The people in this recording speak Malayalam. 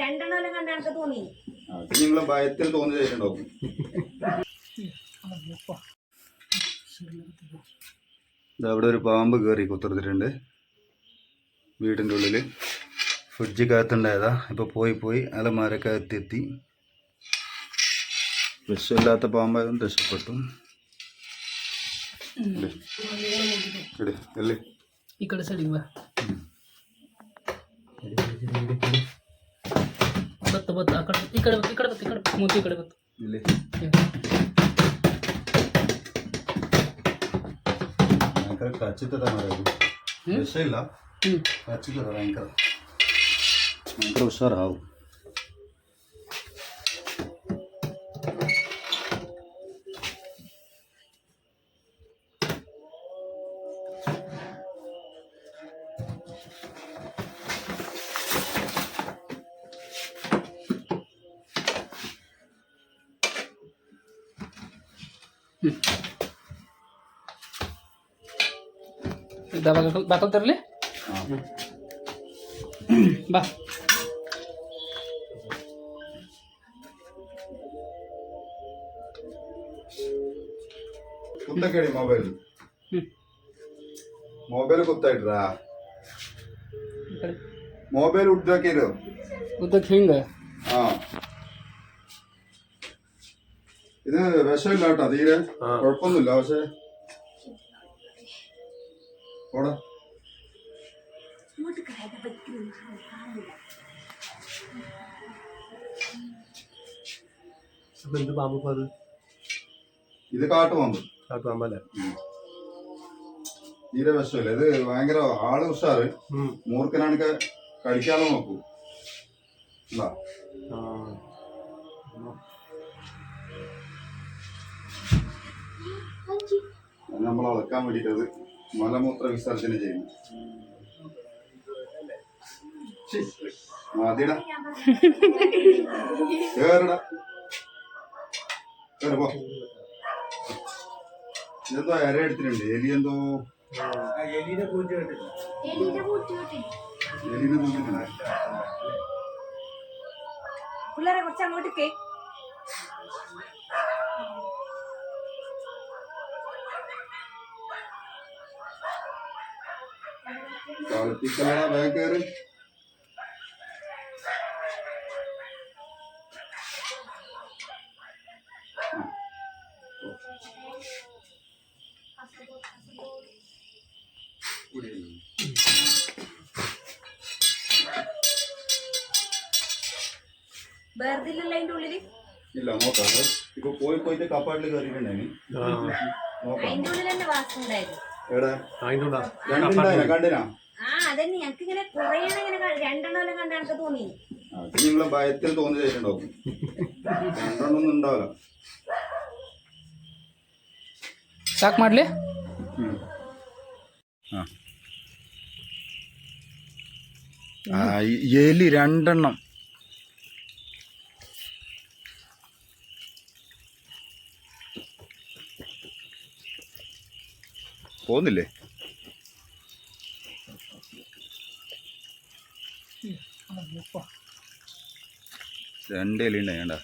രണ്ടെണ്ണം നിങ്ങൾ ഭയത്തിൽ തോന്നി ചെയ്തിട്ടുണ്ടാവും അവിടെ ഒരു പാമ്പ് കയറി കുത്തിർത്തിട്ടുണ്ട്. വീടിന്റെ ഉള്ളിൽ ഫ്രിഡ്ജ് കാത്തുണ്ടായതാ ഇപ്പൊ പോയി പോയി അലമാരക്കകത്ത് എത്തി വിഷമില്ലാത്ത പാമ്പായതും രക്ഷപ്പെട്ടു. ഇല്ലേ? ഇല്ലേ? ഈ बघ अकडे इकडे बघ इकडे बघ तिकडे मोती इकडे बघ. काची तर महाराज काची तर हुशार हाव বাতল ತರಲಿ ಬಾ ಕುತ್ತ ಕೇಳಿ ಮೊಬೈಲ್ ಮೊಬೈಲ್ ಕುತ್ತ ಇಡ್ರಾ ಮೊಬೈಲ್ ಉದ್ದಕ್ಕೆ ಇರು ಉದ್ದಕ್ಕೆ ಹಿಂಗ ಹಾ ഇത് വിഷമില്ല കേട്ടോ തീരെ കുഴപ്പമൊന്നുമില്ല പക്ഷെ. പോടാ. എന്ത് പാമ്പ് അത്? ഇത് കാട്ടുപാമ്പ്. കാട്ടുപാമ്പല്ലേ? തീരെ വിഷമില്ല. ഇത് ഭയങ്കര ആൾ ഉഷാറ്. മൂർഖനാണൊക്കെ കഴിക്കാതെ നോക്കൂ എന്താ നമ്മൾ അളക്കാൻ വേണ്ടിട്ട് മലമൂത്ര വിസർജന ചെയ്യുന്നു. മതിടാ കേറടാ. ഇതെന്തോ ഇര എടുത്തിട്ടുണ്ട്. എലി എന്തോ? എലിന്റെ എലിനെ പിള്ളേരെ കുറച്ച് അങ്ങോട്ടേക്ക് കളിപ്പിക്കലടാ വേഗം കയറി ഇല്ല നോക്കാം. ഇപ്പൊ പോയി പോയിട്ട് കപ്പാട്ടിൽ കയറിയിട്ടുണ്ടായിരുന്നു. നോക്കാം. അതിന്റെ ഉള്ളിൽ തന്നെ വാസം ഉണ്ടായിരുന്നു എവിടെ അതിന്റെ ഉള്ളിലാ. രണ്ടുണ്ടായിന കണ്ടിനാ ആ അതന്നെ ഞങ്ങക്ക് ഇങ്ങനെ കുറേ ഇങ്ങനെ ക- രണ്ടെണ്ണം കണ്ട എനിക്ക് തോന്നി അത് നിങ്ങളെ ഭയത്തിൽ തോന്നി ചെയ്തിട്ടുണ്ടാവും രണ്ടെണ്ണം ഒന്നും ഉണ്ടാവില്ല ಸಾಕು ಮಾಡ್ಲಿ ഉം. ആ. ആ ഈ എലി രണ്ടെണ്ണം പോന്നില്ലേ രണ്ട് എലി ഉണ്ടായി വേണ്ട